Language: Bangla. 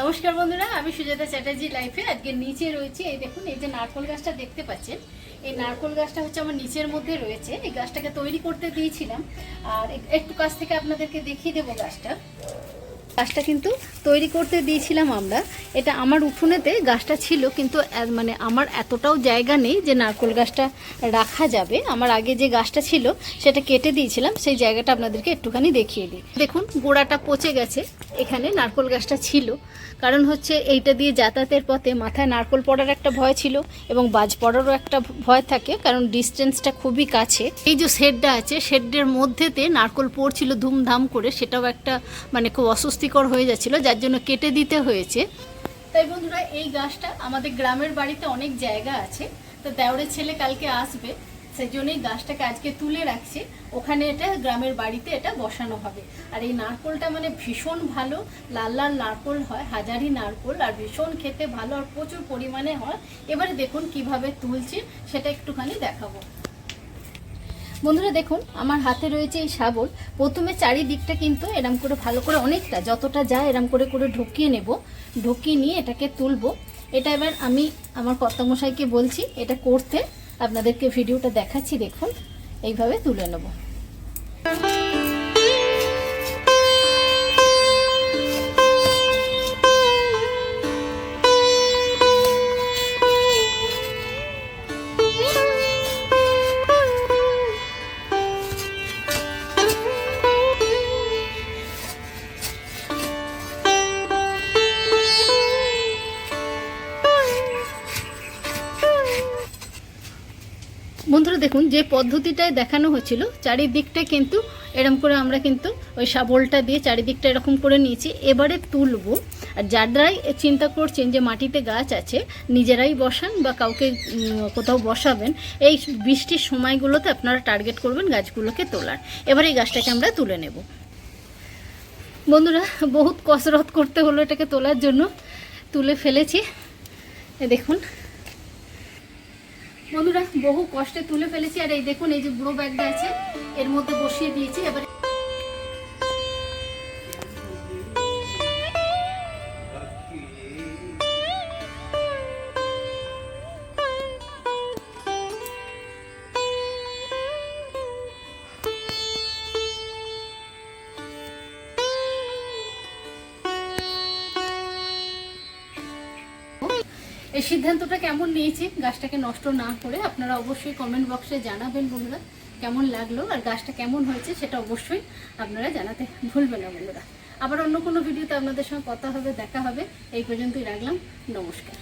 নমস্কার বন্ধুরা, আমি সুজাতা চ্যাটার্জি লাইফে আজকে নিচে রয়েছে। এই দেখুন, এই যে নারকোল গাছটা দেখতে পাচ্ছেন, এই নারকোল গাছটা হচ্ছে আমার নিচের মধ্যে রয়েছে। এই গাছটাকে তৈরি করতে দিয়েছিলাম। আর একটু কাছ থেকে আপনাদেরকে দেখিয়ে দেবো গাছটা। গাছটা কিন্তু তৈরি করতে দিয়েছিলাম আমরা। এটা আমার উঠোনেতে গাছটা ছিল, কিন্তু মানে আমার এতটাও জায়গা নেই যে নারকোল গাছটা রাখা যাবে। আমার আগে যে গাছটা ছিল, সেটা কেটে দিয়েছিলাম। সেই জায়গাটা আপনাদেরকে একটুখানি দেখিয়ে দিই। দেখুন, গোড়াটা পচে গেছে। এখানে নারকোল গাছটা ছিল। কারণ হচ্ছে এইটা দিয়ে যাতায়াতের পথে মাথায় নারকোল পড়ার একটা ভয় ছিল এবং বাজ পড়ারও একটা ভয় থাকে, কারণ ডিস্টেন্সটা খুবই কাছে। এই যে শেডটা আছে, শেডের মধ্যেতে নারকোল পড়ছিল ধুমধাম করে, সেটাও একটা মানে খুব অস্বস্তিকর হয়ে যাচ্ছিল, যার জন্য কেটে দিতে হয়েছে। তাই বন্ধুরা, এই গাছটা আমাদের গ্রামের বাড়িতে অনেক জায়গা আছে। তো দেওরের ছেলে কালকে আসবে সেই জন্যই গাছটাকে আজকে তুলে রাখছি। ওখানে এটা গ্রামের বাড়িতে এটা বসানো হবে। আর এই নারকোলটা মানে ভীষণ ভালো, লাল লাল নারকোল হয়, হাজারি নারকোল, আর ভীষণ খেতে ভালো আর প্রচুর পরিমাণে হয়। এবারে দেখুন কীভাবে তুলছি, সেটা একটুখানি দেখাবো। বন্ধুরা দেখুন, আমার হাতে রয়েছে এই শাবল। প্রথমে চারিদিকটা কিন্তু এরম করে ভালো করে অনেকটা, যতটা যায় এরম করে করে ঢুকিয়ে নেব, ঢুকিয়ে নিয়ে এটাকে তুলবো। এটা এবার আমি আমার কর্তামশাইকে বলছি, এটা করতে আপনাদেরকে ভিডিওটা দেখাচ্ছি, দেখুন। এইভাবে তুলে নেব। বন্ধুরা দেখুন, যে পদ্ধতিটায় দেখানো হচ্ছিল চারিদিকটা কিন্তু এরকম করে আমরা কিন্তু ওই শাবলটা দিয়ে চারিদিকটা এরকম করে নিয়েছি। এবারে তুলবো। আর যারাই চিন্তা করছেন যে মাটিতে গাছ আছে, নিজেরাই বসান বা কাউকে কোথাও বসাবেন, এই বৃষ্টির সময়গুলোতে আপনারা টার্গেট করবেন গাছগুলোকে তোলার। এবার এই গাছটাকে আমরা তুলে নেব। বন্ধুরা, বহুত কসরত করতে হলো এটাকে তোলার জন্য। তুলে ফেলেছি। দেখুন বন্ধুরা, বহু কষ্টে তুলে ফেলেছি। আর এই দেখুন, এই যে বুড়ো ব্যাগটা আছে, এর মধ্যে বসিয়ে দিয়েছি। এবার এই সিদ্ধান্তটা কেমন নিয়েছি গাছটাকে নষ্ট না করে আপনারা অবশ্যই কমেন্ট বক্সে জানাবেন বন্ধুরা, কেমন লাগল আর গাছটা কেমন হয়েছে সেটা অবশ্যই আপনারা জানাতে ভুলবেন না বন্ধুরা। আবার অন্য কোনো ভিডিওতে আপনাদের সঙ্গে কথা হবে, দেখা হবে, এই পর্যন্তই রাখলাম, নমস্কার।